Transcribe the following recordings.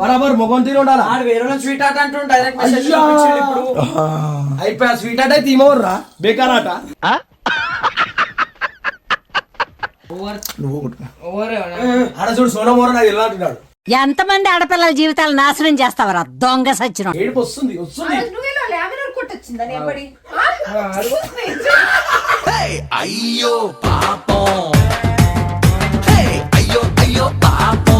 బరాబర్ మొగం తీరు ఉండాలా? ఆడు వేరే స్వీట్ ఆట అంటుండు డైరెక్ట్ మెసేజ్ ఇప్పుడు. అయిపోయా స్వీట్ ఆట అయితే ఈమవర్రా బేకార్ ఆట? ఆడ చూడు సోనమోర నాకు ఎలా అంటున్నాడు. ఎంతమంది ఆడపిల్లల జీవితాలు నాశనం చేస్తావరా దొంగ సచ్చిన ఏడుపు వస్తుంది వస్తుంది. అయ్యో పాపం. హే, అయ్యో అయ్యో పాపం.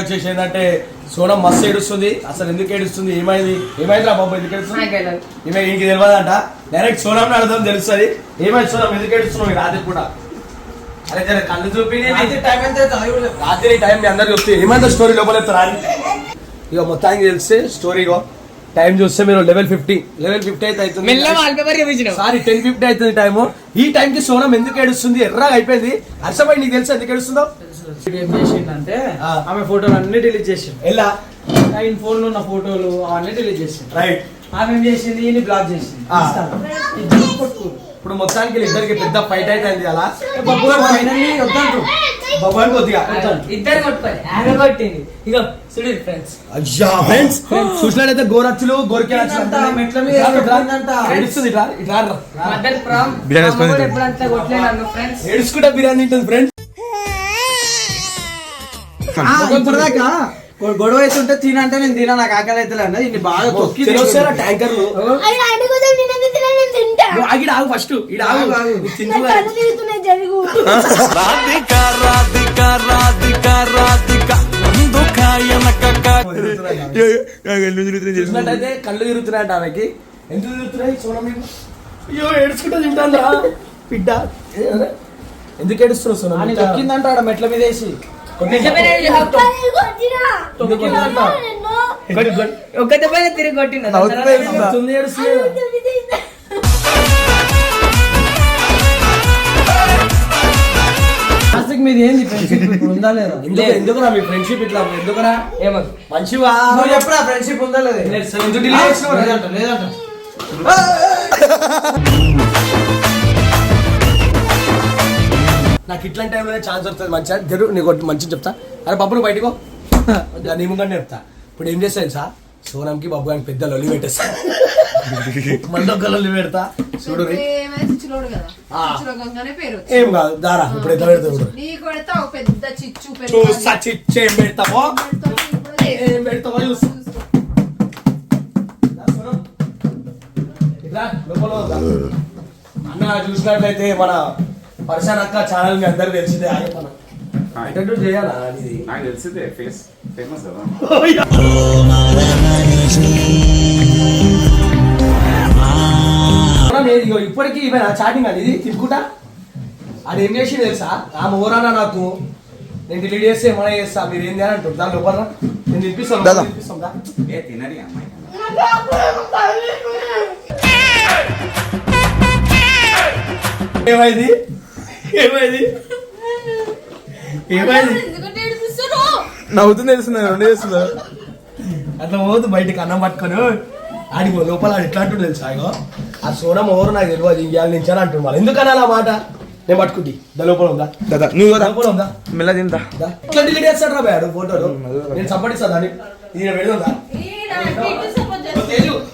వచ్చేసి ఏంటంటే సోనం మస్తు ఏడుస్తుంది. అసలు ఎందుకు ఏడుస్తుంది? ఏమైంది? ఏమైందిరా బాబు? ఎందుకు ఏడుస్తుంది ఈమె ఇంక తెలియదంట. డైరెక్ట్ సోనం అడుగుతాం తెలుస్తుంది. ఏమైంది సోనం? ఎందుకు ఏడుస్తున్నావు? రాత్రి కూడా అరే జర కళ్ళు చూపి. రాత్రి టైం మీ అందరికి చెప్తే ఏమైందో స్టోరీ లోపల రాని. ఇక మొత్తానికి తెలిస్తే స్టోరీగో టైం చూస్తే మీరు లెవెల్ ఫిఫ్టీ లెవెల్ ఫిఫ్టీ అయితే అవుతుంది. సారీ టెన్ ఫిఫ్టీ అవుతుంది టైం ఈ టైం కి సోనం ఎందుకు ఏడుస్తుంది? ఎర్రగా అయిపోయింది. హర్షభాయ్ నీకు తెలుసు ఎందుకు ఏడుస్తుందో? ఏం చేసిండంటే ఆ. ఆమె ఫోటోలు అన్ని డిలీట్ చేసిండు. ఎలా? ఆయన ఫోన్లో ఉన్న ఫోటోలు అవన్నీ డిలీట్ చేసిండు. రైట్ ఆమె ఏం చేసింది? ఈయన బ్లాక్ చేసింది. ఇప్పుడు మొత్తానికి ఇద్దరికి పెద్ద ఫైట్ అయితే అలా? ఏ బాబు గారు finally వద్దంటారు. భగవాన్ కొద్దిగా. ఇద్దరు కొట్టుకోరు ఆమె కొట్టింది. ఇక చూడు ఫ్రెండ్స్ అయ్యా ఫ్రెండ్స్ చూసినట్టయితే గోరచ్చులు గోరికే. ఎప్పుడంతా ఫ్రెండ్స్ ఏడుచుకుంటే బిర్యానీ తింటుంది ఫ్రెండ్స్ ఇప్పటిదాకా గొ- గొడవ అవుతుంటే తినంటే నేను తినా నాకు ఆకలి అయితే అన్నది. ఇన్ని బాగా తొక్కి తెలుస్తారా ట్యాంకర్లు. ఆగిడ ఆగు ఫస్ట్ ఇడ ఆగు. కళ్ళు చూసినట్టయితే తిరుగుతున్నాయంట ఆమెకి. ఎందుకు తిరుగుతున్నాయి? చూడం మీకు అయ్యో ఏడుచుకుంటే తింటాను బిడ్డ. ఎందుకు ఏడుస్తున్నావు తొక్కిందంట ఆడ మెట్ల మీద వేసి. కొట్టినా. ఒక్క దెబ్బ తిరిగి. ప్లాస్టిక్ మీద ఏంది ఫ్రెండ్షిప్ ఇప్పుడు ఉందా లేదా? ఎందుకు ఎందుకురా మీ ఫ్రెండ్షిప్ ఇట్లా? ఎందుకురా? ఏమది మంచివా? నువ్వు చెప్పురా ఫ్రెండ్షిప్ ఉందా లేదా? లేదంట. లేదంట నాకు ఇట్లాంటి టైంలోనే ఛాన్స్ వస్తుంది మంచిగా జరు నీకు మంచిగా చెప్తా. అరే నువ్వు బయటకో నీ ముంగంటే చెప్తా. ఇప్పుడు ఏం చేస్తాను సార్ సోనంకి బాబు గారికి పెద్ద లొల్లి పెట్టేస్తా. మళ్ళీ ఒక లొల్లి పెడతా. చూడు. ఏం కాదు దారా ఇప్పుడు ఎట్లా పెడతా చూడు. చూస్తా చిచ్చి ఏం పెడతావో? ఏం పెడతావో చూస్తా? అన్న చూసినట్లయితే మన పర్షాన్ అక్క ఛానల్ మీ అందరికి తెలిసిందే ఆయన ఇంట్రడ్యూస్ చేయాలా ఇది నాకు తెలిసిందే ఫేస్ ఫేమస్ కదా. ఇప్పటికీ ఇవే చాటింగ్ అది ఇది తిప్పుకుంటా అది ఏం చేసి తెలుసా? ఆమె ఓరానా నాకు నేను డిలీట్ చేస్తే ఏమైనా చేస్తా మీరు ఏం చేయాలి అంటారు దాని లోపల నేను తినిపిస్తాను. తినిపిస్తాం. ఏ అమ్మాయి ఏమైంది? ఏమైంది? ఏమైంది? నవ్వుతుంది తెలుస్తుంది రెండు చేస్తున్నా అట్లా పోదు బయటకు అన్నం పట్టుకొని ఆడికి పో, లోపల ఆడు ఎట్లా అంటుండు తెలుసా ఇగో? ఆ సోనం ఎవరు నాకు తెలియదు ఇవాళ నుంచి అని అంటున్నాడు ఎందుకని అలా మాట? నేను పట్టుకుంటి దా లోపల ఉందా? దాదా నువ్వు లోపల ఉందా? మెల్ల తింటా. దా. ఇట్లా డిలీట్ చేస్తాడు రా బ్యాడు ఫోటోలు నేను సంపడిస్తా దాన్ని. ఇది పెడుతుందా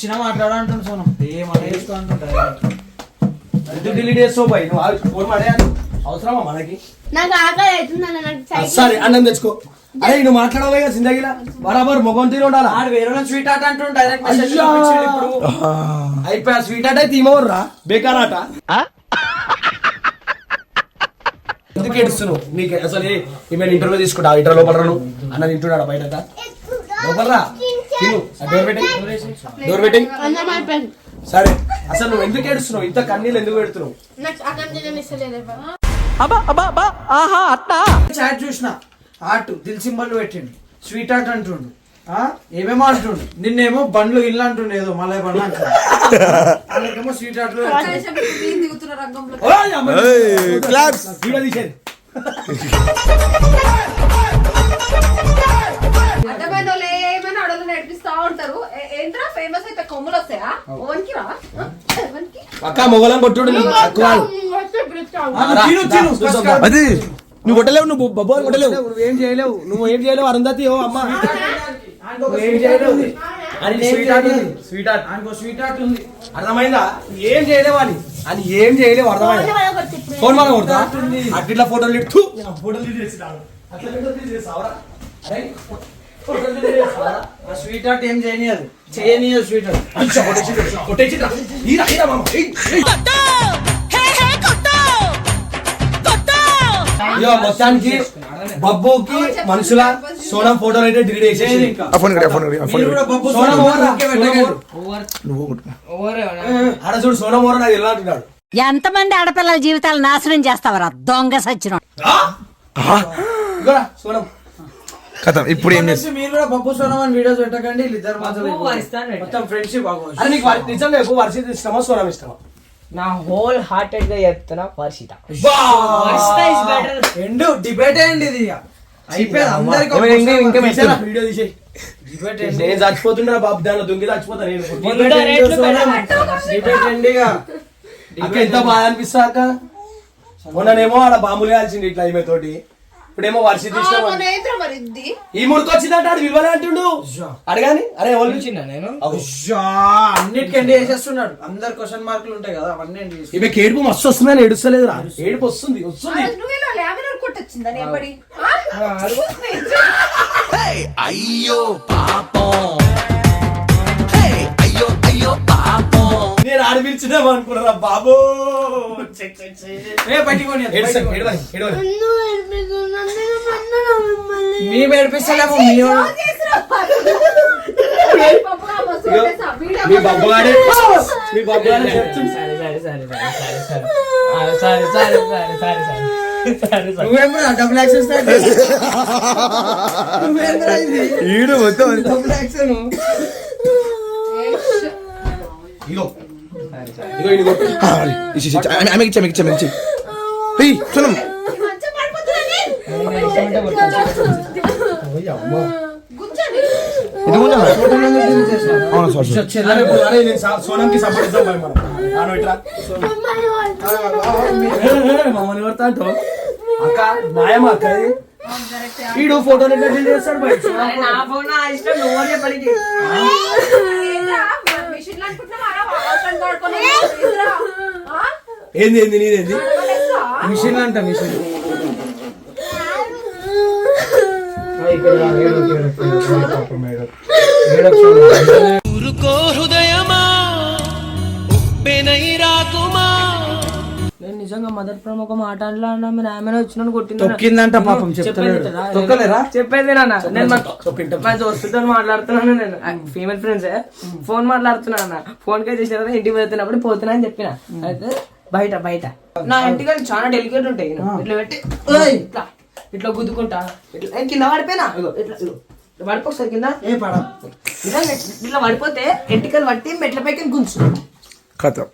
చిన్న మాట్లాడాలంటాను సోనం. ఏమన్నా చేసుకో అంటుంటా ఎందుకు డిలీట్ చేస్తావు బాయ్ నువ్వు ఫోన్ మాడేయాలి అవసరమా మనకి? నాకు ఆకలి అవుతుంది అన్న నాకు సైకిల్ సరే అన్నం తెచ్చుకో. అరే నువ్వు మాట్లాడవే కదా జిందగీలా బరాబర్ మొగం తీరు ఉండాలా? ఆడు వేరే స్వీట్ ఆట అంటుండు డైరెక్ట్ మెసేజ్ ఇప్పుడు. అయిపోయా స్వీట్ ఆట అయితే ఈమవర్రా బేకార్ ఆట. ఎందుకు ఏడుస్తున్నావు? నీకు అసలు ఏ- ఈమె ఇంటర్వ్యూ తీసుకుంటా? ఇంటర్ లోపల రాను అన్న తింటున్నాడా బయట లోపలరా తిను. ఆ డోర్ పెట్టి డోర్ పెట్టి సరే. అసలు నువ్వు ఎందుకు ఏడుస్తున్నావు? ఇంత కన్నీళ్ళు ఎందుకు పెడుతున్నావు? నాకు అన్నం తిననిస్తలేదు చాట్ చూసిన. ఆర్ట్ దిల్ సింబల్ పెట్టిండు. స్వీట్ ఆర్ట్ అంటుండు. ఆ? ఏమేమో అంటుండు. నిన్నేమో బండ్లు ఇల్లు అంటుండు ఏదో మలై బండ్లు అంటుండు. వాళ్ళకేమో స్వీట్ ఆర్ట్ దిగుతున్న ఏ- ఏంట్రా? ఫేమస్ అయితే కొమ్ములు వస్తాయా? ఓన్కి రా. అక్క మొగలం కొట్టుడు. అది నువ్వు కొట్టలేవు నువ్వు బొబ్బలు కొట్టలేవు. నువ్వేం చేయలేవు. నువ్వు ఏం చేయలేవు అరుంధతి ఓ అమ్మ. నువ్వు ఏం చేయలేవు. ఏం స్వీట్ ఆర్ట్ స్వీట్ ఆర్ట్ ఉంది. అర్థమైందా? ఏం చేయలేవు అని. అని ఏం చేయలేవు అర్థమైందా? ఫోన్ మనం కొడతా అట్లా ఫోటోలు ఫోటోలు అట్లా స్వీట్ ఆర్ట్ ఏం చేయనియదు. చేయనియదు స్వీట్ ఆర్ట్. ఈరా, ఈరా మామ. మొత్తానికి బబ్బుకి మనుషుల సోనం ఫోటోలు అయితే డిలీట్ చేసేసి ఫోన్ కడి ఫోన్ కడి ఫోన్ కూడా సోనం ఓవరా? ఓవరా? ఆడ చూడు సోనం ఓవరా నాకు ఎలా అంటున్నాడు? ఎంతమంది ఆడపిల్లల జీవితాలు నాశనం చేస్తావరా దొంగ సచ్చిన ఇగోరా సోనం. కథ. ఇప్పుడు ఏం చేస్తా మీరు కూడా బొబ్బు సోనం అని వీడియోస్ పెట్టకండి మధ్యలో మొత్తం ఫ్రెండ్షిప్ అరే నీకు వర్- నిజంగా ఎక్కువ వర్షిత్ ఇష్టమా సోనం ఇష్టమా? నా హోల్ హార్టెడ్గా చెప్తున్నా వర్షిత ఎండు డిబేట్ అయ్యండి ఇది ఇక. అయిపోయింది అందరికి ఏమైనా ఇంకా ఇంకా మెసేజ్ మెసేజ్ వీడియో తీసేయి. డిబేట్ నేను చచ్చిపోతున్నా బాబు? దాంట్లో దొంగి చచ్చిపోతా నేను. డిబేట్ అండి ఇక. అక్క ఎంత బాధ అనిపిస్తా అక్క? మొన్ననేమో ఆడ బాంబులు కాల్చింది ఇట్లా ఈమె తోటి ఇప్పుడేమో వర్షి తీసిన ఈ ముడికి వచ్చిందంట ఆడు విలువలే అంటుండు. అడగాని అరే ఎవరు పిలిచిందా నేను? అన్నిటికండి వేసేస్తున్నాడు అందరు క్వశ్చన్ మార్కులు ఉంటాయి కదా అవన్నీ ఇవి ఏడుపు మస్తు వస్తున్నాయని ఏడుస్తలేదు రా ఏడుపు వస్తుంది వస్తుంది. అయ్యో పాపం. అయ్యో అయ్యో పాపం. నేను ఆడ పిలిచినాం అనుకున్నారా? బాబు! ఏ బయటికి పోనీ, ఏడుస్తాను, బయటికి పోనీ. ఏడవని, ఏడవని. మీ ఏడిపిస్తలేమో మీ వాడు. మీ బాబు గాడే మీ బాబు గాడే చెప్తుంది. సరే సరే సరే సరే సరే సరే ఈడు మొత్తం డబుల్ యాక్షన్ ఇగో ఆమెకి ఇచ్చి ఆమెకి ఇచ్చి ఆమెకి ఇచ్చి చూడం ఇది కూడా అవును సార్ సోనంకి సపోర్ట్ ఇద్దాం మరి మనం. మమ్మల్ని పడతా అంటావు అక్క న్యాయం అక్క వీడు ఫోటోలు ఎట్లా డిలీట్ చేస్తాడు బయట నా ఫోన్ నా ఇష్టం నువ్వు చెప్పాలి ఏంది ఏంది నీదేంది? మిషన్ అంట మిషన్. ఊరుకో హృదయమా? ఉప్పెనై రాకుమా? నిజంగా మదర్ ప్రేమ ఒక మాట అన్నా మీరు ఆమె వచ్చిన కొట్టింది? తొక్కిందంట పాపం చెప్పేది నాన్న నేను మా- దోస్తుతో మాట్లాడుతున్నాను నేను. ఫీమేల్ ఫ్రెండ్స్ ఫోన్ మాట్లాడుతున్నా అన్న. ఫోన్ కే చేసిన తర్వాత ఇంటికి వెళ్తున్నప్పుడు పోతున్నా అని చెప్పిన. అయితే బయట బయట. నా ఇంటికి చాలా డెలికేట్ ఉంటాయి. ఇట్లా పెట్టి ఇట్లా ఇట్లా గుద్దుకుంటా. ఇట్లా కింద పడిపోయినా? ఇగో ఇట్లా ఇగో. ఇట్లా పడిపో ఒకసారి కింద. ఏ పడ. ఇట్లా పడిపోతే ఎంటికలు పట్టి మెట్ల పైకి గుంచు కథం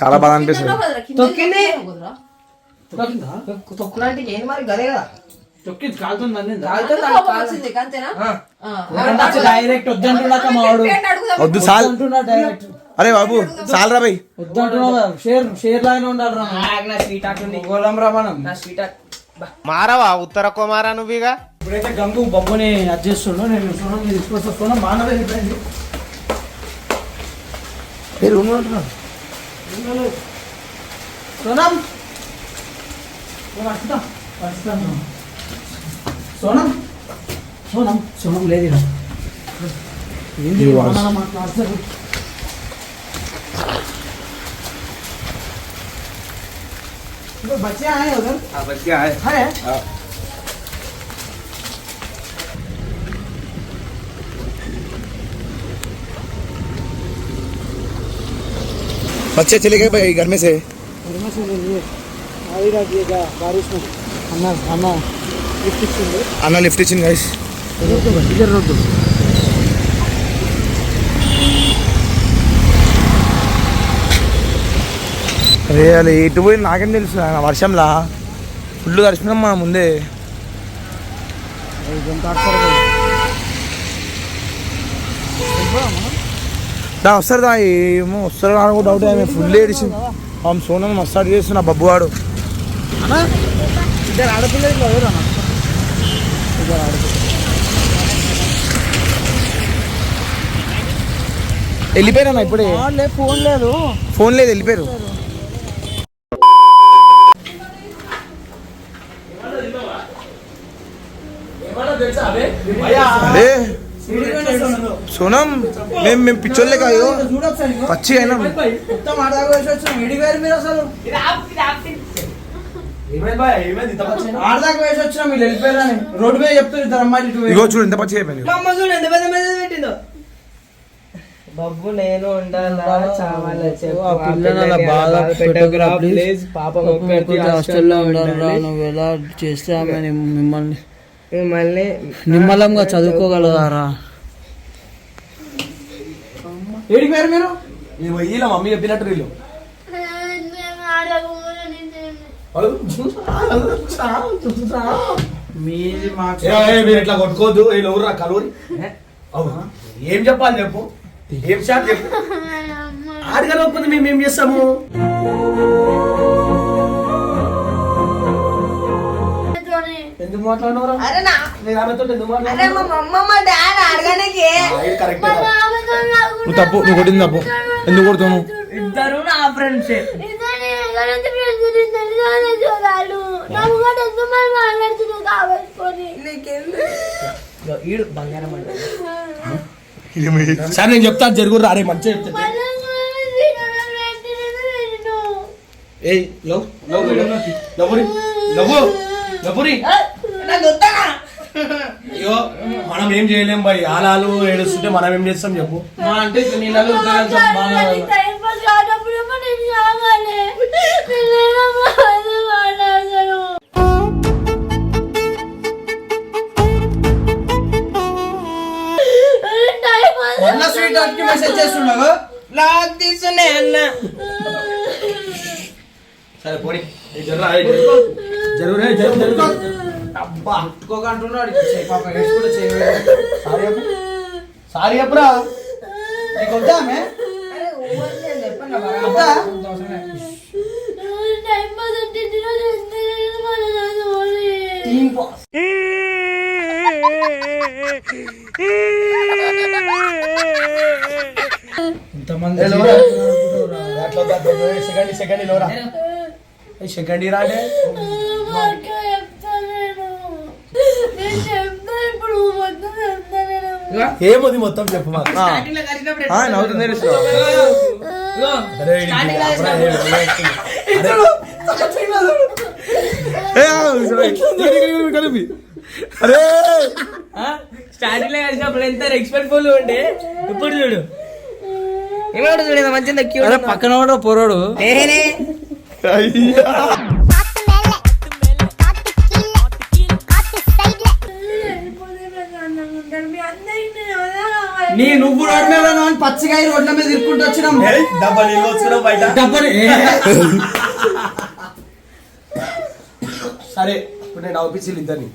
చాలా బాధ అనిపిస్తుంది. వద్దు సాల్. అరే బాబు సాల్ రా మారావా? ఉత్తర కుమారా నువ్వు ఇక ఇప్పుడైతే గంగు బొబ్బుని అడ్జస్ట్ చేస్తుండో నేను తీసుకొస్తా మానవే फिर उन्होंने सोनम? सोनम। सोनम? सोनम? ले दिला तो बच्चे आए उधर? हाँ बच्चे आए। है। हाँ। बच्चे चले गए भाई घर में से। घर में से नहीं आएगा बारिश में అన్న అన్న లిఫ్ట్ ఇచ్చింది అన్న లిఫ్ట్ ఇచ్చింది గైస్ ఇద్దరు రోడ్డు అరే అలా ఎటు పోయింది నాకేం తెలుసు ఆయన వర్షంలా? ఫుల్ దర్శనం మన ముందే. ఎంత దా వస్తారు దా ఏమో వస్తారు నాకు డౌట్ ఆమె ఫుల్ ఏడిచింది. ఆమె సోనం మస్తు అడిగి చేస్తున్నా బబ్బు వాడు ఇద్దరు ఆడపిల్లలు వెళ్ళిపోయారన్న ఇప్పుడే. ఫోన్ లేదు. ఫోన్ లేదు వెళ్ళిపోయారు. ఏమన్నా తెలుసా అవే? భయ్యా. అరే సోనం మేము మేము పిచ్చోళ్ళే కాదు. పచ్చి అయినా. రోడ్డు మీద ఇగో చూడు ఎంత పచ్చి అయిపోయింది. బబ్బు నేను హాస్టల్లో ఉండాలిరా నువ్వు ఎలా చేస్తే ఆమె మిమ్మల్ని మిమ్మల్ని నిమ్మలంగా చదువుకోగలగారా ఏడికి వేరు మీరు? ఈ వీళ్ళ మమ్మీ చెప్పినట్టు వీళ్ళు. మీరు ఇట్లా కొట్టుకోవద్దు. వీళ్ళు ఎవరురా కలూరి అవును ఏం? చెప్పాలి చెప్పు? ఏం చెప్పు? ఆడగలకపోతే మేము ఏం చేస్తాము? ఎందుకు మాట్లాడినవరా? అరే నా నేను ఆమెతో ఎందుకు అరే మా మమ్మ మా డాడ్ అడగడానికి కరెక్ట్ నువ్వు తప్పు నువ్వు కొట్టింది తప్పు. ఎందుకు కొడుతావు ఇద్దరు నా ఫ్రెండ్స్ ఈడు బంగారం అంటే. సరే నేను చెప్తాను జరుగురు అరే మంచిగా చెప్తా. ఏయ్ లవ్ లవ్ లవ్వురి నాకు వద్దా అయ్యో మనం ఏం చేయలేం భయ్. ఆలాలు ఏడుస్తుంటే మనం ఏం చేస్తాం చెప్పు. మా అంటే నీళ్ళలో మొన్న స్వీట్కి మెసేజ్ చేస్తున్నావు? లాక్ అన్న. సరే పోనీ. జర్రా జరుగు. జరుగు జరుగు. అబ్బా. అంటున్నాడు సారీ చెప్పు సారీ చెప్పురా నీకు వద్దా ఆమె? వద్దా? ఇంతమంది సెకండ్ సెకండ్ లోరా? సెకండ్ రా అంటే ఏముంది మొత్తం చెప్పు మాకు? స్టార్టింగ్లో కలిసినప్పుడు నవ్వుతుంది. కలిపి. అరే. స్టార్టింగ్లో ఎంత రెస్పెక్ట్ఫుల్ ఉండే. ఇప్పుడు చూడు. ఏమాడు చూడు మంచిగా క్యూట్ పక్కన పొరడు. నేనే. అయ్యా. నీ నువ్వు రోడ్డు మీద ఉన్నావు అని పచ్చిగా రోడ్ల మీద ఇరుక్కుంటూ వచ్చినాం. ఏయ్, డబ్బా నీళ్ళు వచ్చినావు బయట? డబ్బని సరే ఇప్పుడు నేను అవుపించి ఇద్దరిని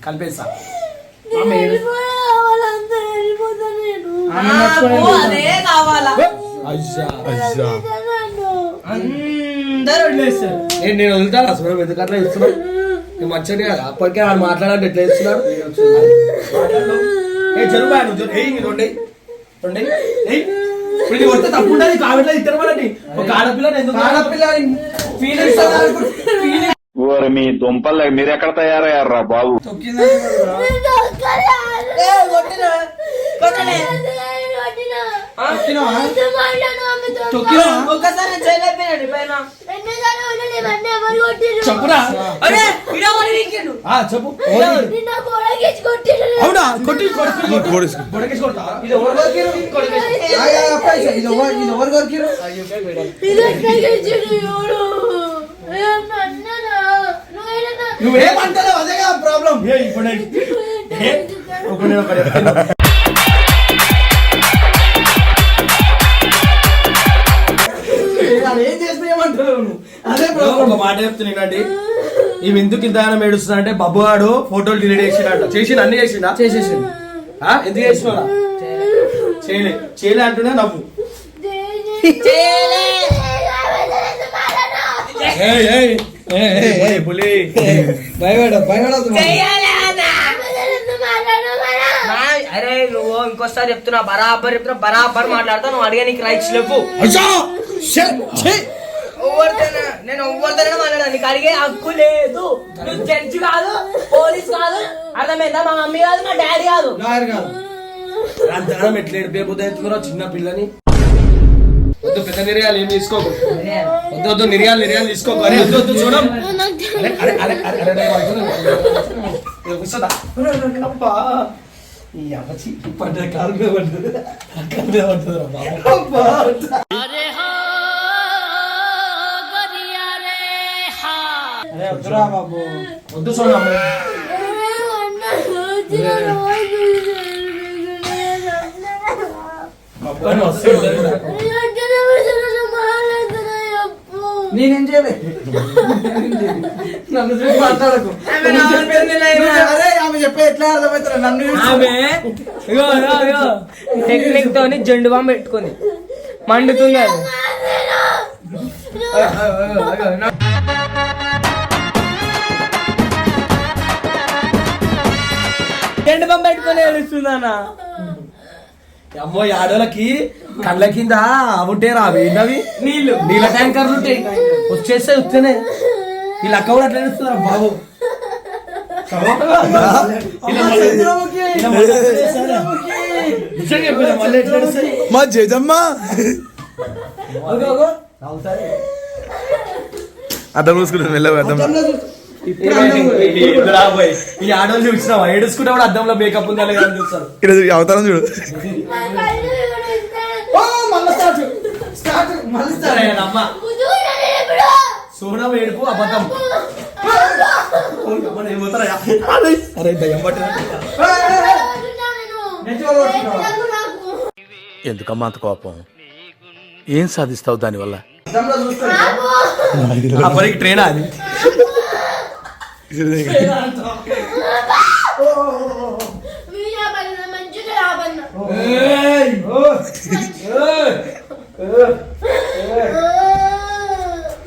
వదిలేస్తారు నేను నేను. వదులుతాను అసలు ఎందుకు అట్లా ఇస్తున్నావు నేను మంచిగా కదా అప్పటికే వాళ్ళు మాట్లాడాలంటే ఎట్లా ఇస్తున్నారు. ఏ నువ్వు జరుగు. ఇప్పుడు కొడితే తప్పు ఉంటుంది కామెంట్లో ఇద్దరు వాళ్ళని ఒక ఆడపిల్లని ఎందుకు ఆడపిల్ల ఫీలింగ్స్ ఓరి మీ దుంపలు మీరు ఎక్కడ తయారయ్యారా బాబు ఒక్కసారి చేయలేకపోయినాడు పైన? చెప్పురా. అరే. ఆ, చెప్పు. అవునా? కొట్టి కొట్టి ఇది ఎవరు కొరికిరు? ఇది ఎవరు ఇది ఎవరు కొరికిరు? నువ్వేమంటావు ప్రాబ్లం ఏ ఇప్పుడు ఒకటి ఏం చేసినా నువ్వు? అదే ఒక మాట చెప్తున్నానండి ఎందుకు ఇంత గానం ఏడుస్తున్నా అంటే బబ్బుగాడు ఫోటోలు డిలీట్ చేసిండట. చేసిండు అన్ని చేసిండా? చేసేసి ఆ? ఎందుకు చేసినా చేయలే. చేయలే అంటూనే నవ్వు. పులి భయపడ అరే నువ్వు ఇంకోసారి చెప్తున్నా బరాబర్ చెప్తున్నా బరాబర్ మాట్లాడతా నువ్వు అడిగా నీకు రైట్స్ లేవు! ఎవరితోనే నేను ఎవరితోనే మాట్లాడా నీకు అడిగే హక్కు లేదు నువ్వు జడ్జి కాదు పోలీస్ కాదు అర్థమైందా మా మమ్మీ కాదు మా డాడీ కాదు లాయర్ కాదు అంతగానం ఎట్లా ఎత్తుకున్నావు చిన్న పిల్లని వద్దు పెద్ద నిర్యాలు ఏం తీసుకోకు వద్దు వద్దు నిర్యాలు నిర్యాలు తీసుకోకు అరే వద్దు వద్దు చూడం అరే అరే అరే అరే కూర్చోదా? అబ్బా ఈ అమ్మచి పడ్డది కాలు మీద పడ్డది అక్కడ మీద పడ్డది. అబ్బా. బాబు వద్దు చూడమ్మ అబ్బాయి వస్తే వద్దు. నేనేం చేయలే నన్ను చూసి మాట్లాడకు ఆమె నా పేరు మీద అరే ఆమె చెప్పే ఎట్లా అర్థమవుతారా నన్ను టెక్నిక్ తోని జెండు బాంబు పెట్టుకుంది మండుతుంది అది ఏడుస్తుంది అన్న అమ్మో ఈ ఆడోళ్ళకి కళ్ళ కింద అవుంటే రా అవి ఏంటవి నీళ్ళు. నీళ్ళ ట్యాంకర్లు ఉంటాయి. వచ్చేస్తే వస్తేనే. వీళ్ళ అక్క కూడా అట్లా నడుస్తున్నారు బాబు? మా జేజమ్మ. అర్థం చూసుకుంటాను మెల్లగా అర్థం. ఈ ఆడోళ్ళు చూసినావా? ఏడుచుకుంటే కూడా అద్దంలో మేకప్ ఉందా లేదా అని చూస్తారు. ఇక్కడ ఈ అవతారం చూడు. సోనం ఏడుపు అబద్ధం? అరే, దయ్యం? ఎందుకమ్మా అంత కోపం? ఏం సాధిస్తావు దానివల్ల? ట్రైనా అది మంచిగా రాబన్నా ఏయ్, ఓ, ఏయ్.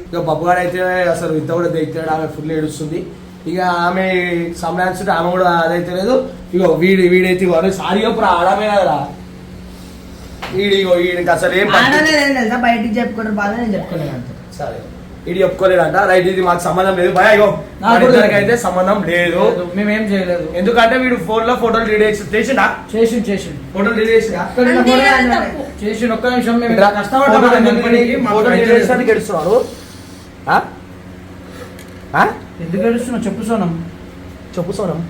ఇక బబ్బుగాడు అయితే అసలు ఇంత కూడా దిగుతాడు ఆమె ఫుల్ ఏడుస్తుంది. ఇక ఆమె సంబంధించి ఆమె కూడా అదైతే లేదు ఇగో వీడి వీడైతే ఇగో సారీ ఇప్పుడు ఆడమే కదరా. వీడి ఇగో వీడికి అసలు ఏం బయటికి చెప్పుకుంటారు బాధ నేను చెప్పుకోలేదు అంతే. సరే. ఇది చెప్పుకోలేదంట రైట్ ఇది మాకు సంబంధం లేదు. భయ అయితే సంబంధం లేదు. మేమేం చేయలేదు. ఎందుకంటే వీడు ఫోన్లో ఫోటోలు రీడ్ చేసి చేసిండా? చేసి చేసి ఫోటోలు రీడ్ చేసినా చేసి ఒక్క నిమిషం మేము కష్టపడ్డాం? ఆ? ఎందుకు ఏడుస్తున్నావు? చెప్పు సోనం. చెప్పు సోనం.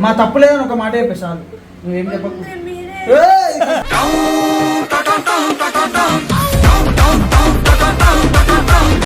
మా తప్పు లేదని ఒక మాట చెప్పేసాను నువ్వేం చెప్పకు!